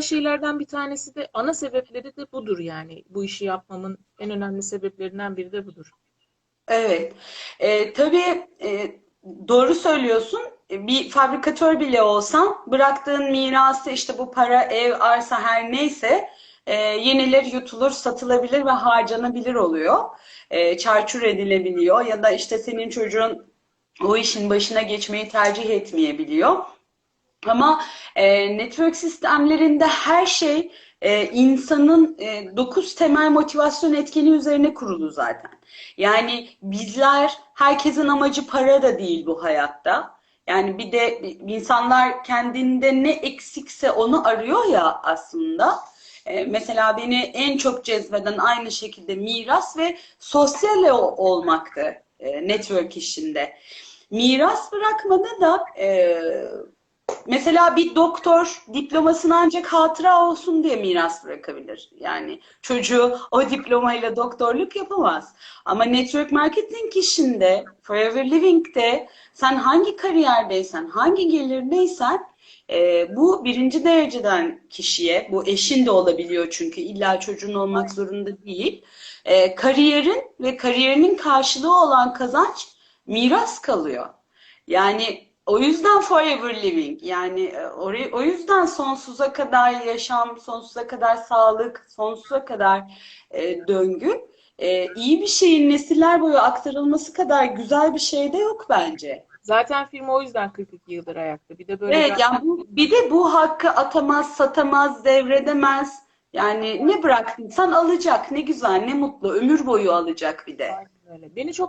şeylerden bir tanesi de ana sebepleri de budur yani. Bu işi yapmamın en önemli sebeplerinden biri de budur. Evet. Ee, tabii e, doğru söylüyorsun. Bir fabrikatör bile olsan bıraktığın mirası işte bu para, ev, arsa her neyse e, yenilir, yutulur, satılabilir ve harcanabilir oluyor. E, çarçur edilebiliyor ya da işte senin çocuğun o işin başına geçmeyi tercih etmeyebiliyor. Ama e, network sistemlerinde her şey e, insanın e, 9 temel motivasyon etkeni üzerine kurulu zaten. Yani bizler, herkesin amacı para da değil bu hayatta. Yani bir de insanlar kendinde ne eksikse onu arıyor ya aslında. E, mesela beni en çok cezbeden aynı şekilde miras ve sosyal olmaktı e, network işinde. Miras bırakmada da e, Mesela bir doktor diplomasını ancak hatıra olsun diye miras bırakabilir. Yani çocuğu o diplomayla doktorluk yapamaz. Ama network marketing işinde, Forever Living'de sen hangi kariyerdeysen, hangi gelirdeysen e, bu birinci dereceden kişiye, bu eşin de olabiliyor çünkü illa çocuğun olmak zorunda değil. E, kariyerin ve kariyerinin karşılığı olan kazanç miras kalıyor. Yani o yüzden forever living yani e, orayı o yüzden sonsuza kadar yaşam, sonsuza kadar sağlık, sonsuza kadar e, döngü. E, iyi bir şeyin nesiller boyu aktarılması kadar güzel bir şey de yok bence. Zaten firma o yüzden 42 yıldır ayakta. Bir de böyle Evet zaten- yani bu, bir de bu hakkı atamaz, satamaz, devredemez. Yani ne bıraktıysan alacak. Ne güzel, ne mutlu. Ömür boyu alacak bir de. Aynen öyle. Beni çok